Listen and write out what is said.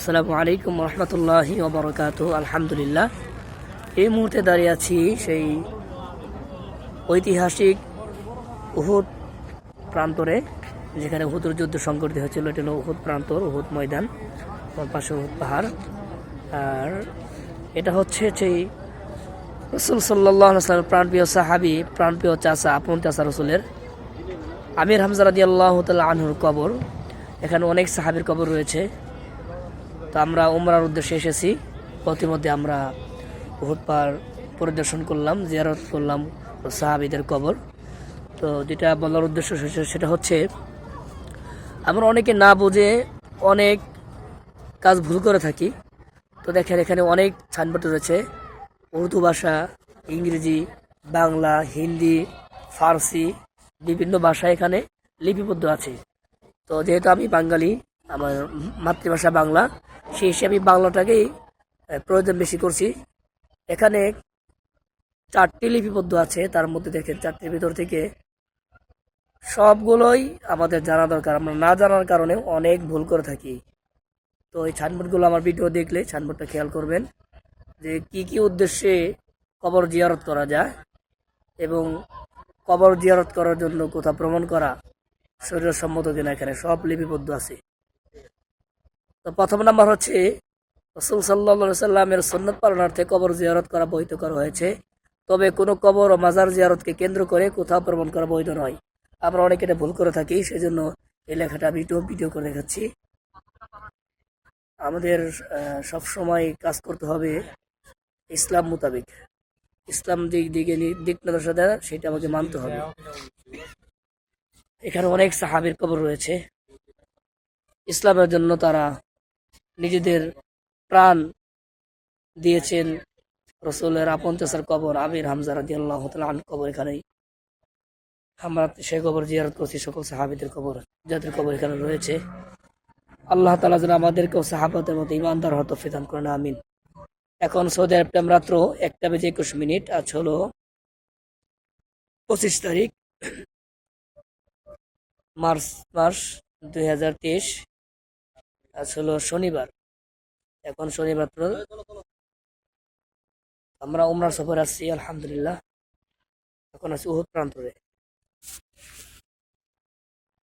আসসালামু আলাইকুম রহমতুল্লাহি ওবরকাত আলহামদুলিল্লাহ। এই মুহূর্তে দাঁড়িয়ে আছি সেই ঐতিহাসিক উহুদ প্রান্তরে, যেখানে উহুদের যুদ্ধ সংঘটিত হয়েছিল। এটা হলো উহুদ প্রান্তর, উহুদ ময়দান আমার পাশে উহুদ পাহাড়। আর এটা হচ্ছে সেই রসুল সাল্লাহ সাল্লাম প্রাণপ্রিয় সাহাবি, প্রাণপ্রিয় চাষা আপন চাষা রসুলের আমির হামজা রাদি আল্লাহ তাল্লাহ আনহুর কবর। এখানে অনেক সাহাবির কবর রয়েছে। তো আমরা উমরার উদ্দেশ্যে এসেছি। প্রতিমধ্যে আমরা উহুদ পাহাড় পরিদর্শন করলাম, জিয়ারত করলাম সাহাবিদের কবর। তো যেটা বলার উদ্দেশ্য সেটা হচ্ছে, আমরা অনেকে না বুঝে অনেক কাজ ভুল করে থাকি। তো দেখেন এখানে অনেক সাইনবোর্ড রয়েছে, উর্দু ভাষা, ইংরেজি, বাংলা, হিন্দি, ফার্সি, বিভিন্ন ভাষা এখানে লিপিবদ্ধ আছে। তো যেহেতু আমি বাঙালি, আমার মাতৃভাষা বাংলা সেই হিসেবে আমি বাংলাটাকেই প্রয়োজন বেশি করছি। এখানে চারটি লিপিবদ্ধ আছে, তার মধ্যে দেখেন চারটির ভিতর থেকে সবগুলোই আমাদের জানা দরকার। আমরা না জানার কারণে অনেক ভুল করে থাকি। তো এই ছানবোর্ডগুলো আমার ভিডিও দেখলে ছানবোর্ডটা খেয়াল করবেন যে কি কি উদ্দেশ্যে কবর জিয়ারত করা যায় এবং কবর জিয়ারত করার জন্য কোথাও ভ্রমণ করা শরীর সম্মত কিনা এখানে সব লিপিবদ্ধ আছে। তো প্রথম নাম্বার হচ্ছে, রসুল সাল্লা সাল্লামের সন্ন্যত পালনার্থে কবর জিয়ারত করা বৈধ করা হয়েছে। তবে কোনো কবর ও মাজার জিয়ারতকে কেন্দ্র করে কোথাও ভ্রমণ করা বৈধ নয়। আমরা অনেকে এটা ভুল করে থাকি, সেজন্য এই লেখাটা আমি একটু ভিডিও করে দেখাচ্ছি। আমাদের সব সময় কাজ করতে হবে ইসলাম মোতাবেক। ইসলাম দিক দিকে দিক নির্দেশনা সেটা আমাকে মানতে হবে। এখানে অনেক সাহাবির কবর রয়েছে। ইসলামের জন্য তারা নিজেদের প্রাণ দিয়েছেন রসুলের আপন চাষার কবর আমির হামজা রাদি আল্লাহ কবর এখানেই। আমরা সে কবর জিয়ারত করছি সকল সাহাবিদের কবর, যাদের কবর এখানে রয়েছে। আল্লাহ তালা যেন আমাদেরকেও সাহাবাদের মতো ইমানদার হতো ফিদান করেন, আমিন। এখন সৌদি আরব টাইম রাত্র একটা বেজে একুশ মিনিট, আজ হলো পঁচিশ তারিখ, মার্চ মাস দুই হাজার তেইশ। আজ হলো শনিবার। এখন শনিবার আমরা উমরা সফর আসছি আলহামদুলিল্লাহ। এখন আছি উহ প্রান্তরে।